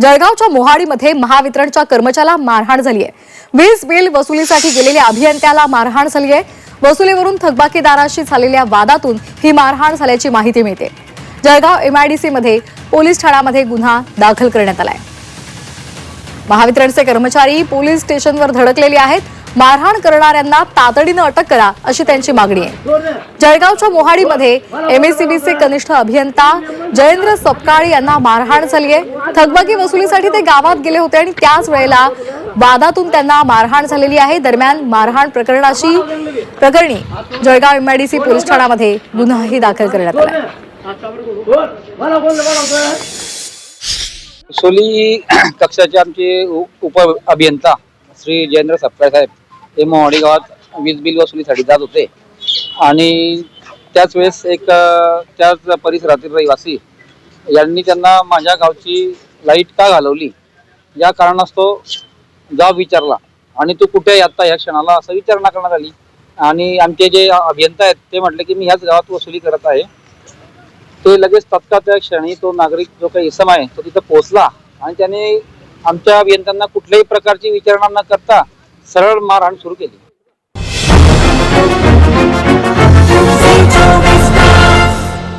जळगावच्या मोहाडीमध्ये महावितरणच्या कर्मचाऱ्याला मारहाण झाली आहे. वीज बिल वसुलीसाठी गेलेल्या अभियंत्याला मारहाण झाली आहे. वसुलीवरून थकबाकीदाराशी झालेल्या वादातून ही मारहाण झाल्याची माहिती मिळते. जळगाव एमआयडीसी मध्ये पोलीस ठाण्यामध्ये गुन्हा दाखल करण्यात आलाय. महावितरणचे कर्मचारी पोलीस स्टेशनवर धडकलेले आहेत. मारहाण करणाऱ्यांना तातडीनं अटक करा अशी त्यांची मागणी आहे. जळगावच्या मोहाडीमध्ये एमएससीबीचे कनिष्ठ अभियंता जयेंद्र सपकाळ यांना मारहाण झाली आहे. थकबाकी वसुलीसाठी ते गावात गेले होते आणि त्याच वेळेला वादातून त्यांना मारहाण झालेली आहे. दरम्यान मारहाण प्रकरणाशी प्रकरणी जळगाव एमआयडीसी पोलीस ठाण्यामध्ये गुन्हाही दाखल करण्यात आला. वसुली सोली कक्षाचे आमचे उप अभियंता श्री जयेंद्र सपकाळ साहेब हे मोहाडी गावात वीज बिल वसुलीसाठी जात होते. आणि त्याच वेळेस एक त्याच परिसरातील रहिवासी यांनी त्यांना माझ्या गावची लाइट का घालवली? या कारणास्तव जाब विचारला. आणि तू कुठे आहे आता या क्षणाला असं विचारणा करण्यात आली. आणि आमचे जे अभियंता आहेत ते म्हटले की मी ह्याच गावात वसुली करत आहे. ते लगेच तत्काळ त्या क्षणी तो नागरिक जो काही इसम आहे तो तिथं पोहोचला. आणि त्याने आमच्या अभियंत्यांना कुठल्याही प्रकारची विचारणा न करता सरळ मारहाण सुरू केली.